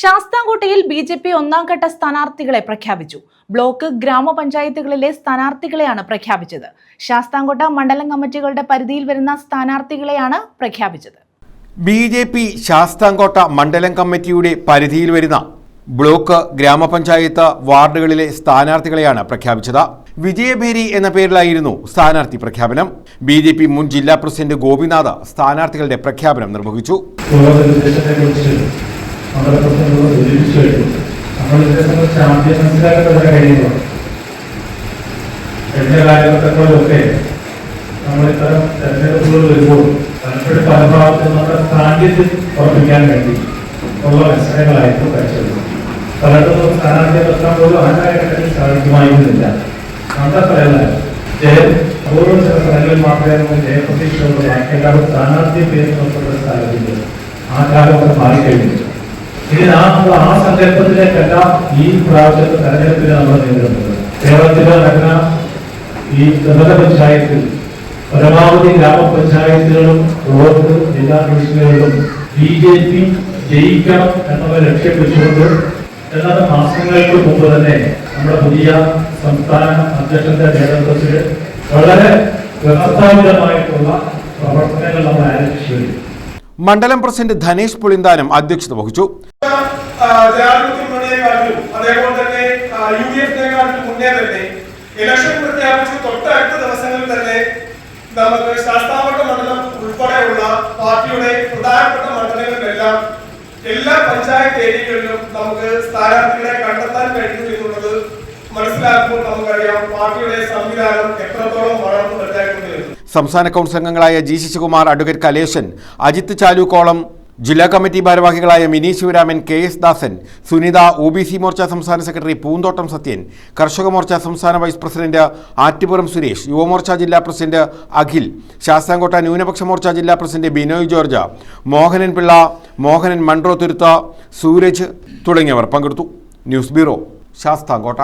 ശാസ്താംകോട്ടയിൽ B J P ഒന്നാം ഘട്ട സ്ഥാനാർത്ഥികളെ പ്രഖ്യാപിച്ചു. ബ്ലോക്ക് ഗ്രാമപഞ്ചായത്തുകളിലെ സ്ഥാനാർത്ഥികളെയാണ് പ്രഖ്യാപിച്ചത്. ശാസ്താംകോട്ട മണ്ഡലം കമ്മിറ്റികളുടെ പരിധിയിൽ വരുന്ന സ്ഥാനാർത്ഥികളെയാണ് പ്രഖ്യാപിച്ചത്. ബി ജെ പി ശാസ്താംകോട്ട മണ്ഡലം കമ്മിറ്റിയുടെ പരിധിയിൽ വരുന്ന ബ്ലോക്ക് ഗ്രാമപഞ്ചായത്ത് വാർഡുകളിലെ സ്ഥാനാർത്ഥികളെയാണ് പ്രഖ്യാപിച്ചത്. വിജയഭേരി എന്ന പേരിലായിരുന്നു സ്ഥാനാർത്ഥി പ്രഖ്യാപനം. ബി ജെ പി മുൻ ജില്ലാ പ്രസിഡന്റ് ഗോപിനാഥ് സ്ഥാനാർത്ഥികളുടെ പ്രഖ്യാപനം നിർവഹിച്ചു. നമ്മുടെ പ്രശ്നങ്ങൾ സൂചിപ്പിച്ചു കഴിഞ്ഞു. നമ്മൾ ഇതിനെ സംബന്ധിച്ച് ആദ്യം മനസ്സിലാക്കേണ്ട കാര്യങ്ങളാണ്. കഴിഞ്ഞ കാലഘട്ടങ്ങളിലൊക്കെ നമ്മൾ ഇത്തരം തെരഞ്ഞെടുപ്പുകൾ വരുമ്പോൾ പലപ്പോഴും പല ഭാഗത്തും നമ്മുടെ സാന്നിധ്യം ഉറപ്പിക്കാൻ വേണ്ടി ഉള്ള മത്സരങ്ങളായിരുന്നു കഴിച്ചത് പലയിടത്തും സ്ഥാനാർത്ഥിയെ നിർത്താൻ പോലും ആ കാലഘട്ടത്തിൽ സാധിക്കുമായിരുന്നില്ല. നമ്മുടെ സ്ഥലങ്ങളിൽ ജയം ഓരോ ചില സ്ഥലങ്ങളിൽ മാത്രമേ നമുക്ക് ജയപ്രതീക്ഷയുള്ള എല്ലാവരും സ്ഥാനാർത്ഥിയെ പേര് നോക്കുന്ന സ്ഥലത്തില്ല ആ കാലമൊക്കെ മാറിക്കഴിഞ്ഞു. ഇനി നാം ആ സങ്കല്പത്തിലേക്കല്ല ഈ പ്രാവശ്യത്തെ തെരഞ്ഞെടുപ്പിൽ നമ്മൾ നേരിടുന്നത്. കേരളത്തിലെ നടന്ന ഈ ത്രിതല പഞ്ചായത്തിൽ പരമാവധി ഗ്രാമപഞ്ചായത്തുകളും ബ്ലോക്ക് ജില്ലാ ഡിവിഷനുകളിലും ബി ജെ പി ജയിക്കണം എന്നുള്ള ലക്ഷ്യം വെച്ചുകൊണ്ട് എന്നാൽ മാസങ്ങൾക്ക് മുമ്പ് തന്നെ നമ്മുടെ പുതിയ സംസ്ഥാന അധ്യക്ഷന്റെ നേതൃത്വത്തിൽ വളരെ വ്യവസ്ഥാപിതമായിട്ടുള്ള പ്രവർത്തനങ്ങൾ നമ്മൾ ആരംഭിച്ചു മണ്ഡലം പ്രസിഡന്റ് ധനേഷ് പുളിന്താനം അധ്യക്ഷത വഹിച്ചു. അതേപോലെ ഇലക്ഷൻ മണ്ഡലം ഉൾപ്പെടെയുള്ള പാർട്ടിയുടെ എല്ലാ പഞ്ചായത്ത് ഏരിയകളിലും നമുക്ക് സ്ഥാനാർത്ഥികളെ കണ്ടെത്താൻ കഴിഞ്ഞു എന്നുള്ളത് മനസ്സിലാക്കുമ്പോൾ നമുക്കറിയാം. പാർട്ടിയുടെ സംവിധാനം എത്രത്തോളം വളർന്നു സംസ്ഥാന കൗൺസിൽ അംഗങ്ങളായ ജി ശശികുമാർ അഡ്വക്കേറ്റ് കലേശൻ അജിത് ചാലുക്കോളം ജില്ലാ കമ്മിറ്റി ഭാരവാഹികളായ Mini Sivaraman K S Dasan Sunitha O B C Morcha സംസ്ഥാന സെക്രട്ടറി പൂന്തോട്ടം സത്യൻ കർഷക മോർച്ച സംസ്ഥാന വൈസ് പ്രസിഡന്റ് ആറ്റുപുറം സുരേഷ് യുവമോർച്ച ജില്ലാ പ്രസിഡന്റ് അഖിൽ ശാസ്താംകോട്ട ന്യൂനപക്ഷ മോർച്ച ജില്ലാ പ്രസിഡന്റ് ബിനോയ് ജോർജ മോഹനൻ പിള്ള മോഹനൻ മൺട്രോ തുരുത്ത സൂരജ് തുടങ്ങിയവർ പങ്കെടുത്തു. News bureau Sasthamkotta.